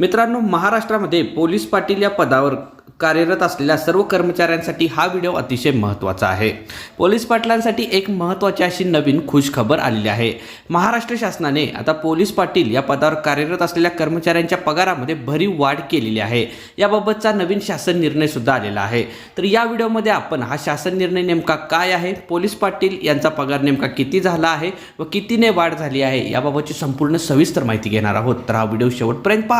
मित्रांनो महाराष्ट्रामध्ये पोलीस पाटील या पदावर कार्यरत असलेल्या सर्व कर्मचाऱ्यांसाठी हा व्हिडिओ अतिशय महत्त्वाचा आहे. पोलीस पाटलांसाठी एक महत्त्वाची अशी नवीन खुशखबर आलेली आहे. महाराष्ट्र शासनाने आता पोलीस पाटील या पदावर कार्यरत असलेल्या कर्मचाऱ्यांच्या पगारामध्ये भरीव वाढ केलेली आहे. याबाबतचा नवीन शासन निर्णयसुद्धा आलेला आहे. तर या व्हिडिओमध्ये आपण हा शासन निर्णय नेमका काय आहे पोलीस पाटील यांचा पगार नेमका किती झाला आहे व कितीने वाढ झाली आहे याबाबतची संपूर्ण सविस्तर माहिती घेणार आहोत. तर हा व्हिडिओ शेवटपर्यंत पहा.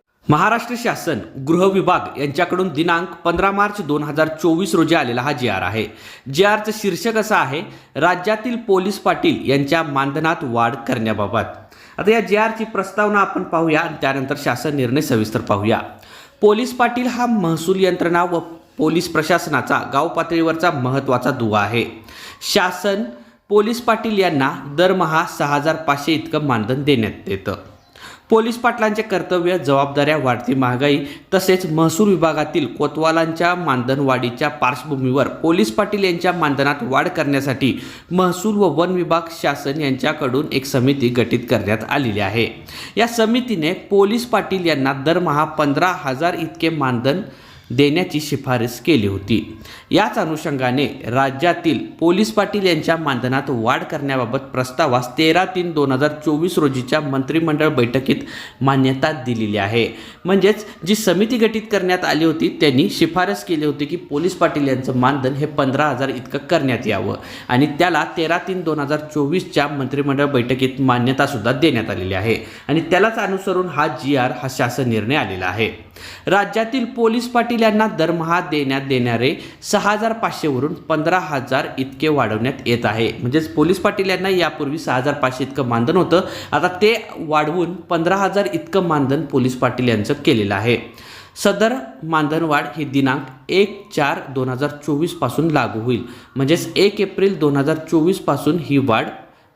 महाराष्ट्र शासन गृह विभाग यांच्याकडून दिनांक पंधरा मार्च दोन हजार चोवीस रोजी आलेला हा जी आर आहे. जी आरचं शीर्षक असं आहे राज्यातील पोलीस पाटील यांच्या मानधनात वाढ करण्याबाबत. आता या जी आरची प्रस्तावना आपण पाहूया आणि त्यानंतर शासन निर्णय सविस्तर पाहूया. पोलीस पाटील हा महसूल यंत्रणा व पोलीस प्रशासनाचा गाव पातळीवरचा महत्त्वाचा दुवा आहे. शासन पोलीस पाटील यांना दरमहा सहा हजार पाचशे इतकं मानधन देण्यात येतं. पोलीस पाटलांचे कर्तव्य जबाबदाऱ्या वाढती महागाई तसेच महसूल विभागातील कोतवालांच्या मानधनवाढीच्या पार्श्वभूमीवर पोलीस पाटील यांच्या मानधनात वाढ करण्यासाठी महसूल व वन विभाग शासन यांच्याकडून एक समिती गठीत करण्यात आलेली आहे. या समितीने पोलीस पाटील यांना दरमहा पंधरा हजार इतके मानधन देण्याची शिफारस केली होती. याच अनुषंगाने राज्यातील पोलीस पाटील यांच्या मानधनात वाढ करण्याबाबत प्रस्तावास तेरा तीन दोन हजार चोवीस रोजीच्या मंत्रिमंडळ बैठकीत मान्यता दिलेली आहे. म्हणजेच जी समिती गठीत करण्यात आली होती त्यांनी शिफारस केली होती की पोलीस पाटील यांचं मानधन हे पंधरा हजार इतकं करण्यात यावं आणि त्याला तेरा तीन दोन हजार चोवीसच्या मंत्रिमंडळ बैठकीत मान्यतासुद्धा देण्यात आलेली आहे आणि त्यालाच अनुसरून हा जी आर हा शासन निर्णय आलेला आहे. राज्यातील पोलीस पाटील महिलांना दरमहा देण्यात देणारे सहा हजार पाचशेवरून पंधरा हजार इतके वाढवण्यात येत आहे. म्हणजेच पोलीस पाटील यांना यापूर्वी सहा हजार पाचशे इतकं मानधन होतं. आता ते वाढवून पंधरा हजार इतकं मानधन पोलीस पाटील यांचं केलेलं आहे. सदर मानधनवाढ ही दिनांक एक चार दोन हजार चोवीसपासून लागू होईल. म्हणजेच एक एप्रिल दोन हजार चोवीसपासून ही वाढ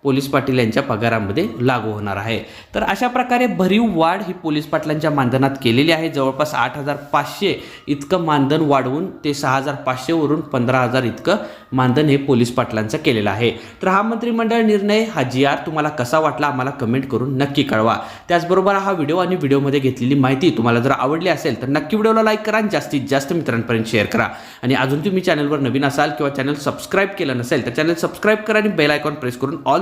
पोलीस पाटील यांच्या पगारामध्ये लागू होणार आहे. तर अशा प्रकारे भरीव वाढ ही पोलीस पाटलांच्या मानधनात केलेली आहे. जवळपास आठ हजार पाचशे इतकं मानधन वाढवून ते सहा हजार पाचशेवरून पंधरा हजार इतकं मानधन हे पोलीस पाटलांचं केलेलं आहे. तर हा मंत्रिमंडळ निर्णय हा जी आर तुम्हाला कसा वाटला आम्हाला कमेंट करून नक्की कळवा. त्याचबरोबर हा व्हिडिओ आणि व्हिडिओमध्ये घेतलेली माहिती तुम्हाला जर आवडली असेल तर नक्की व्हिडिओला लाईक करा आणि जास्तीत जास्त मित्रांपर्यंत शेअर करा. आणि अजून तुम्ही चॅनलवर नवीन असाल किंवा चॅनल सबस्क्राईब केलं नसेल तर चॅनल सबस्क्राईब करा आणि बेल आयकॉन प्रेस करून ऑल